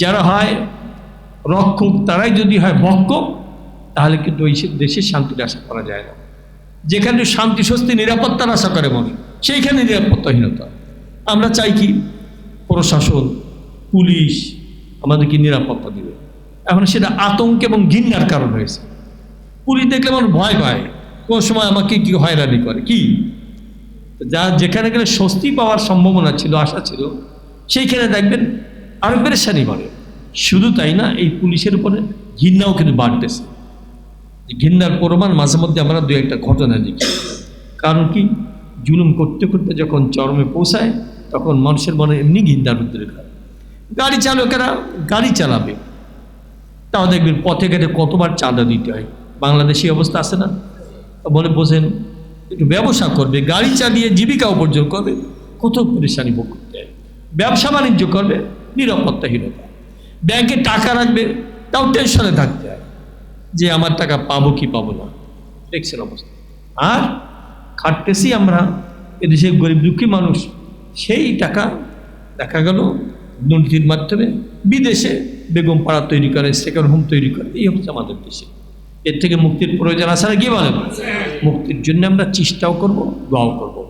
যারা হয় রক্ষক, তারাই যদি হয় ভক্ষক তাহলে কিন্তু ওই দেশে শান্তির আশা করা যায় না। যেখানে শান্তি, স্বস্তি নিরাপত্তার আশা করে মনে, সেইখানে নিরাপত্তাহীনতা। আমরা চাই কি? প্রশাসন, পুলিশ আমাদেরকে নিরাপত্তা দিবে। এখন সেটা আতঙ্ক এবং ঘৃণার কারণ হয়েছে। পুলিশ দেখলে আমার ভয় পায়, কোন সময় আমাকে কি হয়রানি করে। কি? যা যেখানে গেলে স্বস্তি পাওয়ার সম্ভাবনা ছিল, আশা ছিল, সেইখানে দেখবেন আরও পেরেশানি বাড়ে শুধু তাই না, এই পুলিশের উপরে ঘৃণাও কিন্তু বাড়তেছে। ঘৃণার প্রমাণ মাঝে মধ্যে আমরা দু একটা ঘটনা দেখি। কারণ কি? জুলুম করতে করতে যখন চরমে পৌঁছায়, তখন মানুষের মনে এমনি ঘৃণার উদ্রেক হয় গাড়ি চালকেরা গাড়ি চালাবে। তাও দেখবেন পথে ঘাটে কতবার চাঁদা দিতে হয়। বাংলাদেশি অবস্থা আছে না? বলে বোঝেন, একটু ব্যবসা করবে, গাড়ি চালিয়ে জীবিকা উপার্জন করবে, কত পরেশানি ভোগ করতে হয়। ব্যবসা বাণিজ্য করবে নিরাপত্তাহীনতা। ব্যাংকে টাকা রাখবে, তাও টেনশনে থাকতে হয়। যে আমার টাকা পাবো কি পাবো না। দেখছেন অবস্থা। আর খাটতেছি আমরা এদেশের গরিব দুঃখী মানুষ। সেই টাকা দেখা গেল দুর্নীতির মাধ্যমে বিদেশে বেগম পাড়া তৈরি করে সেকেন্ড হোম তৈরি করে। এই হচ্ছে আমাদের দেশে। এর থেকে মুক্তির প্রয়োজন আছে না কি বলেন? মুক্তির জন্য আমরা চেষ্টাও করব, দোয়াও করব।